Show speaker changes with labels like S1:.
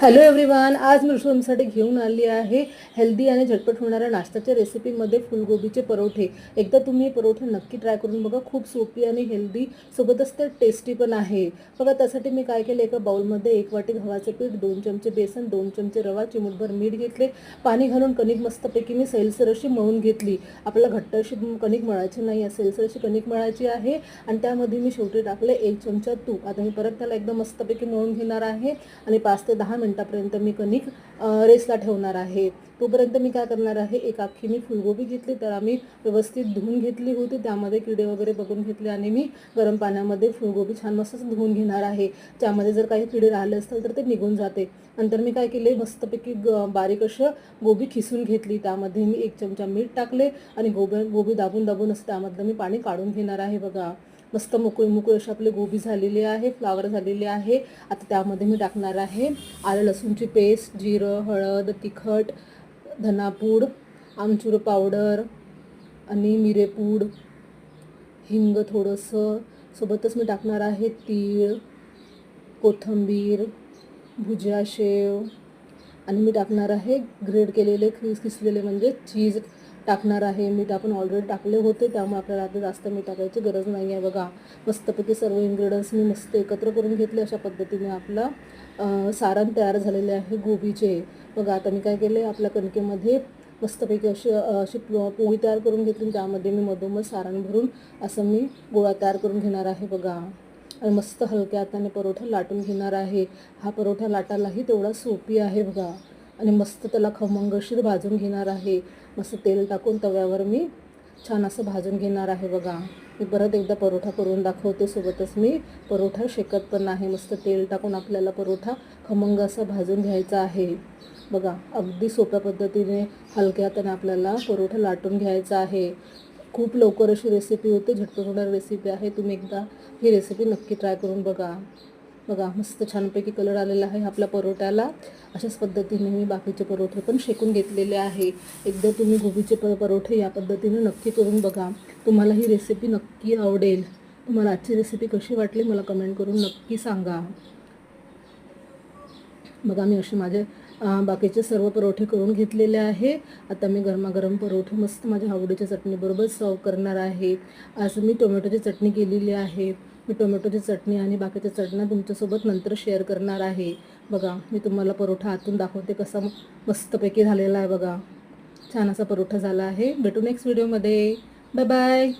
S1: Hello everyone आज मी साठी घेऊन आली आहे हेल्दी आणि झटपट होणाऱ्या नाश्त्याच्या रेसिपीमध्ये फुलगोबीचे परोठे. एकदा तुम्ही हे परोठे नक्की ट्राय करून बघा. खूप सोपी आणि हेल्दी सोबतच ते टेस्टी पण आहे. बघा त्यासाठी मी काय केलं एका बाउलमध्ये एक वाटी गव्हाचं पीठ दोन चमचे बेसन दोन चमचे रवा चिमूटभर मीठ घेतले. पाणी घालून कणिक मस्तपैकी मी सैलसर अशी मळून घेतली. आपल्याला घट्ट अशी कणिक मळायची नाही आहे सैलसर अशी कणिक मळायची आहे. आणि त्यामध्ये मी शेवटी टाकले एक चमचा तूप. आता मी परत त्याला एकदम मस्तपैकी मळून घेणार आहे. आणि पाच ते दहा मिनटापर्यंत मी कणिक रेसला ठेवणार आहे. तोपर्यंत मी काय करणार आहे एक अख्खी मी फुलगोबी घेतली तर आम्ही व्यवस्थित धुवून घेतली होती. त्यामध्ये किडे वगैरे बघून घेतले आणि मी गरम पाण्यामध्ये फुलगोबी छान मस्त धुवून घेणार आहे. त्यामध्ये जर काही किडे राहिले असतील तर ते निघून जाते. नंतर मी काय केले मस्तपैकी ग बारीक असं गोबी खिसून घेतली. त्यामध्ये मी एक चमचा मीठ टाकले आणि गोबी गोबी दाबून दाबून असं त्यामधलं मी पाणी काढून घेणार आहे बघा. मस्त मोकळी मोकळी अशी आपली गोबी झालेली आहे फ्लावर झालेली आहे. आता त्यामध्ये मी टाकणार आहे आलं लसूणची पेस्ट जिरं हळद तिखट धनापूड आमचूर पावडर आणि मिरेपूड हिंग थोडंसं. सोबतच मी टाकणार आहे तीळ कोथिंबीर भुजिया शेव. आणि मी टाकणार आहे ग्रेड केलेले खिस किसलेले म्हणजे चीज टाकणार आहे. मीठ आपण ऑलरेडी टाकले होते त्यामुळे आपल्याला आता जास्त मीठ टाकायची गरज नाही आहे. बघा मस्तपैकी सर्व इन्ग्रेडियंट्स मी मस्त एकत्र करून घेतले. अशा पद्धतीने आपला सारण तयार झालेले आहे गोबीचे. बघा आता मी काय केले? आपल्या कणकेमध्ये मस्तपैकी अशी अशी पो- पोळी तयार करून घेतली त्यामध्ये मी मधोमध सारण भरून असं मी गोळा तयार करून घेणार आहे. बघा आणि मस्त हलक्या हाताने परोठा लाटून घेणार आहे. हा परोठा लाटायलाही तेवढा सोपी आहे. बघा आणि मस्त त्याला खमंगशीर भाजून घेणार आहे. मस्त तेल टाकून तव्यावर मी छान असं भाजून घेणार आहे बघा. मी परत एकदा परोठा करून दाखवते सोबतच मी. परोठा शेकत पण आहे मस्त तेल टाकून आपल्याला परोठा खमंग असा भाजून घ्यायचा आहे. बघा अगदी सोप्या पद्धतीने हलक्या हाताने आपल्याला परोठा लाटून घ्यायचा आहे. खूप लवकर अशी रेसिपी होते. झटपट होणारी रेसिपी आहे. तुम्ही एकदा ही रेसिपी नक्की ट्राय करून बघा. बघा मस्त छानपैकी कलर आलेला आहे आपल्या परोठ्याला अशाच पद्धतीने मी बाकीचे परोठे पण शेकून घेतलेले आहे. एकदा तुम्ही गोबीचे प परोठे या पद्धतीने नक्की करून बघा. तुम्हाला ही रेसिपी नक्की आवडेल. तुम्हाला आजची रेसिपी कशी वाटली मला कमेंट करून नक्की सांगा. बघा मी असे माझे बाकीचे सर्व परोठे करून घेतलेले आहे. आता मी गरमागरम परोठे मस्त माझ्या आवडीच्या चटणीबरोबर सर्व करणार आहे. आज मी टोमॅटोची चटणी केलेली आहे. मी टोमॅटोची चटणी आणि बाकीच्या चटण्या तुमच्यासोबत नंतर शेअर करणार आहे. बघा मी तुम्हाला परोठा आतून दाखवते कसा मस्तपैकी झालेला आहे बघा. छान असा परोठा झाला आहे. भेटू नेक्स्ट व्हिडिओमध्ये बाय बाय